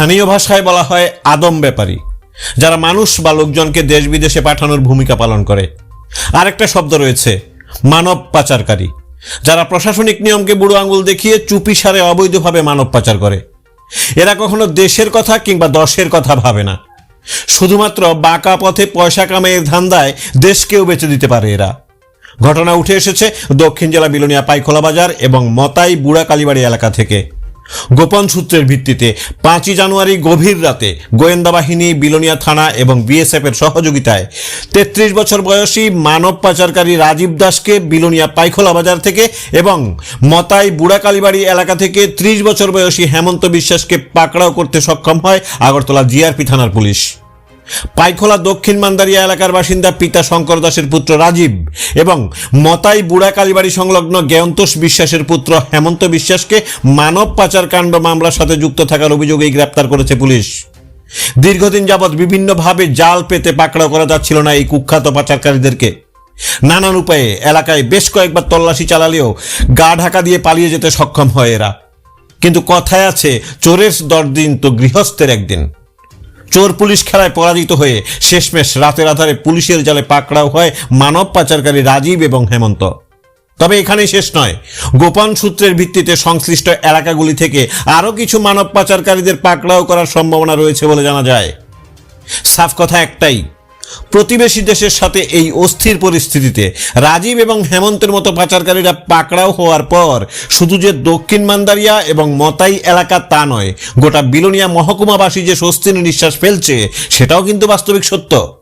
স্থানীয় ভাষায় বলা হয় আদম ব্যাপারী, যারা মানুষ বা লোকজনকে দেশ বিদেশে পাঠানোর ভূমিকা পালন করে। আরেকটা শব্দ রয়েছে, মানব পাচারকারী, যারা প্রশাসনিক নিয়মকে বুড়ো আঙুল দেখিয়ে চুপি সারে অবৈধভাবে মানব পাচার করে। এরা কখনো দেশের কথা কিংবা দশের কথা ভাবে না। শুধুমাত্র বাঁকা পথে পয়সা কামাইয়ের ধান্দায় দেশকেও বেঁচে দিতে পারে এরা। ঘটনা উঠে এসেছে দক্ষিণ জেলা বিলোনিয়া পাইখোলা বাজার এবং মতাই বুড়া কালীবাড়ি এলাকা থেকে। গোপন সূত্রের ভিত্তিতে পাঁচই জানুয়ারি গভীর রাতে গোয়েন্দা বাহিনী বিলোনিয়া থানা এবং বিএসএফের সহযোগিতায় তেত্রিশ বছর বয়সী মানব পাচারকারী রাজীব দাসকে বিলোনিয়া পাইখোলা বাজার থেকে এবং মতাই বুড়াকালীবাড়ি এলাকা থেকে ত্রিশ বছর বয়সী হেমন্ত বিশ্বাসকে পাকড়াও করতে সক্ষম হয় আগরতলা জিআরপি থানার পুলিশ। পাইখোলা দক্ষিণ মান্দারিয়া এলাকার বাসিন্দা পিতা শঙ্কর দাসের পুত্র রাজীব এবং মতাই বুড়া কালীবাড়ি সংলগ্ন জ্ঞান্তোষ বিশ্বাসের পুত্র হেমন্ত বিশ্বাসকে মানব পাচার কাণ্ড মামলার সাথে যুক্ত থাকার অভিযোগেই গ্রেপ্তার করেছে পুলিশ। দীর্ঘদিন যাবৎ বিভিন্নভাবে জাল পেতে পাকড়াও করা যাচ্ছিল না এই কুখ্যাত পাচারকারীদেরকে। নানান উপায়ে এলাকায় বেশ কয়েকবার তল্লাশি চালালেও গা ঢাকা দিয়ে পালিয়ে যেতে সক্ষম হয় এরা। কিন্তু কথায় আছে, চোরের দরদিন তো গৃহস্থের একদিন। চোর পুলিশ খেলায় পরাজিত হয়ে শেষমেশ রাতের আধারে পুলিশের জালে পাকড়াও হয় মানব পাচারকারী রাজীব এবং হেমন্ত। তবে এখানেই শেষ নয়। গোপন সূত্রের ভিত্তিতে সংশ্লিষ্ট এলাকাগুলি থেকে আরও কিছু মানব পাচারকারীদের পাকড়াও করার সম্ভাবনা রয়েছে বলে জানা যায়। সাফ কথা একটাই প্রতিবেশী দেশের সাথে এই অস্থির পরিস্থিতিতে রাজীব এবং হেমন্তের মতো পাচারকারীরা পাকড়াও হওয়ার পর শুধু যে দক্ষিণ মান্দারিয়া এবং মতাই এলাকা তা নয়, গোটা বিলোনিয়া মহকুমাবাসী যে স্বস্তির নিঃশ্বাস ফেলছে, সেটাও কিন্তু বাস্তবিক সত্য।